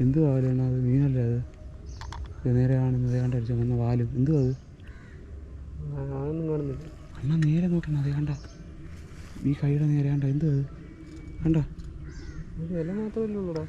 എന്ത് വാലാണ് അത്? മീനല്ലേ അത്? നേരെ കാണുന്നത് ഏതാണ്ട് അടിച്ചു വന്ന വാലും. എന്തുവാ അത്? അണ്ണാ നേരെ നോക്കണം അത് കണ്ട. ഈ കൈയുടെ നേരെ കണ്ട. എന്തുവാ അത്? കണ്ട. മാത്രമല്ലേ ഉള്ളൂടാ.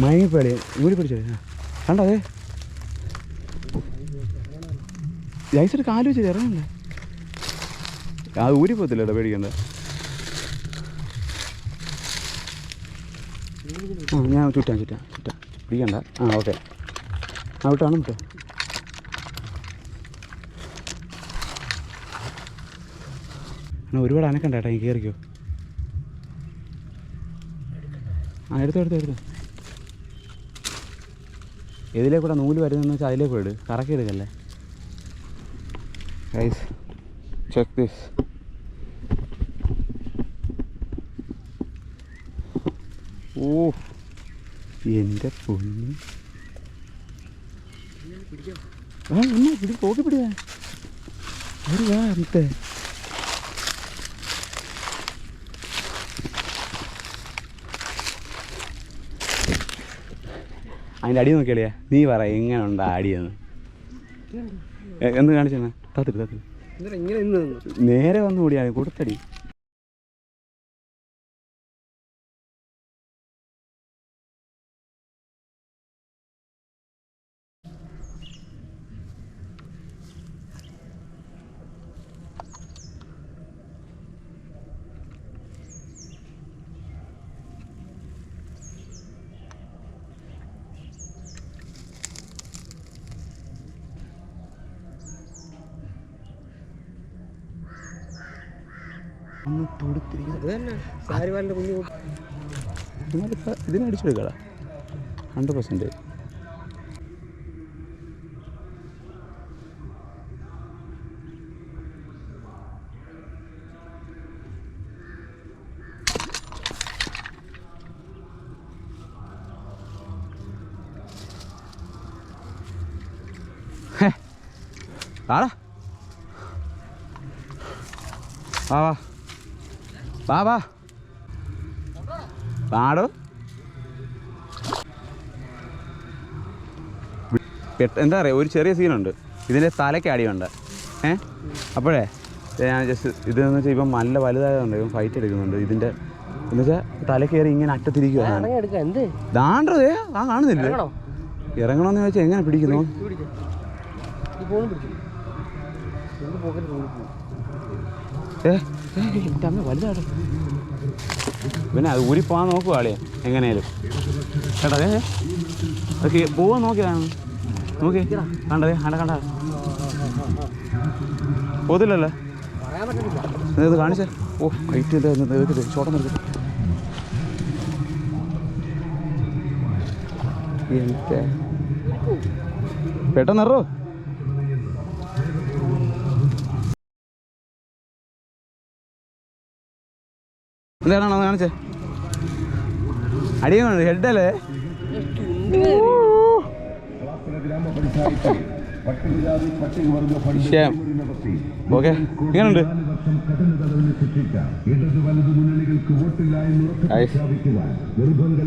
മയങ്ങിപ്പേളി ഊരി പിടിച്ചേ? കണ്ടോ അതെ? ജൈസൊരു കാൽ വെച്ച് ഇറങ്ങണ്ടേ അത് ഊരി പോകത്തില്ലട്ടോ പേടിക്കണ്ട. ആ ഞാൻ ചുറ്റാം ചുറ്റാം ചുറ്റാം. പിടിക്കണ്ട. ആ ഓക്കെ. ആ വിട്ടാണ് വിട്ടോ. എന്നാ ഒരുപാട് അനക്കണ്ട ചേട്ടാ കയറിക്കോ ആ എടുത്തോ എടുത്തോ എടുത്തോ. ഇതിലേ കൂടെ നൂൽ വരുന്നതെന്ന് വെച്ചാൽ അതിലേക്ക് ഇട്. കറക്കി എടുക്കല്ലേ? ഗൈസ് ചെക്ക് ദിസ് ഓ എന്റെ പൊന്നു. ആ എന്നാ പിടി പോക്കി പിടിയാ. ഒരു വാ അന്നത്തെ അതിന്റെ അടി നോക്കിയാളിയാ നീ പറ എങ്ങനെ ഉണ്ട് അടിയെന്ന്? എന്ത് എന്ന് കാണിച്ചെന്നാ എന്താ ഇങ്ങനെ നേരെ വന്നു കൂടിയാണ് കൊടുത്തടി. ഒന്ന് തൊടുത്തിരിക്കുന്നത് ഹൺഡ്രഡ് പെർസെന്റ് ആടാ വാ വാ. വാ വാ. പാടോ? എന്താ പറയുക ഒരു ചെറിയ സീനുണ്ട്. ഇതിന്റെ തലയ്ക്ക് അടിയുണ്ട് ഏ? അപ്പോഴേ ഞാൻ ജസ്റ്റ് ഇതെന്ന് വെച്ചാൽ ഇപ്പം നല്ല വലുതായതുകൊണ്ട് ഇപ്പം ഫൈറ്റ് എടുക്കുന്നുണ്ട്. ഇതിന്റെ എന്ന് വെച്ചാൽ തല കയറി ഇങ്ങനെ അറ്റത്തിരിക്കുകയാണ് ദാണ്ടത് ആ കാണുന്നില്ല? ഇറങ്ങണോ? ഇറങ്ങണമെന്ന് ചോദിച്ചാൽ എങ്ങനെ പിടിക്കുന്നു എന്റെ അമ്മ വലുതാണ് പിന്നെ അത് ഊരിപ്പോവാൻ നോക്കുക ആളിയെ എങ്ങനെയാലും കേട്ടോ അതെ ഓക്കെ പോവാൻ നോക്കിയതാണ് നോക്കി. കണ്ടതേ കണ്ട കണ്ട? പോത്തില്ലല്ലോ ഇത് കാണിച്ചേ. ഓ ഹൈറ്റ് ഇത് ചോട്ടം എനിക്ക് പെട്ടെന്ന് എന്താണോ കാണിച്ചേ. അടിയുന്നുണ്ട് ഹെഡല്ലേ ഓക്കെ. എങ്ങനെയുണ്ട് നിർബന്ധ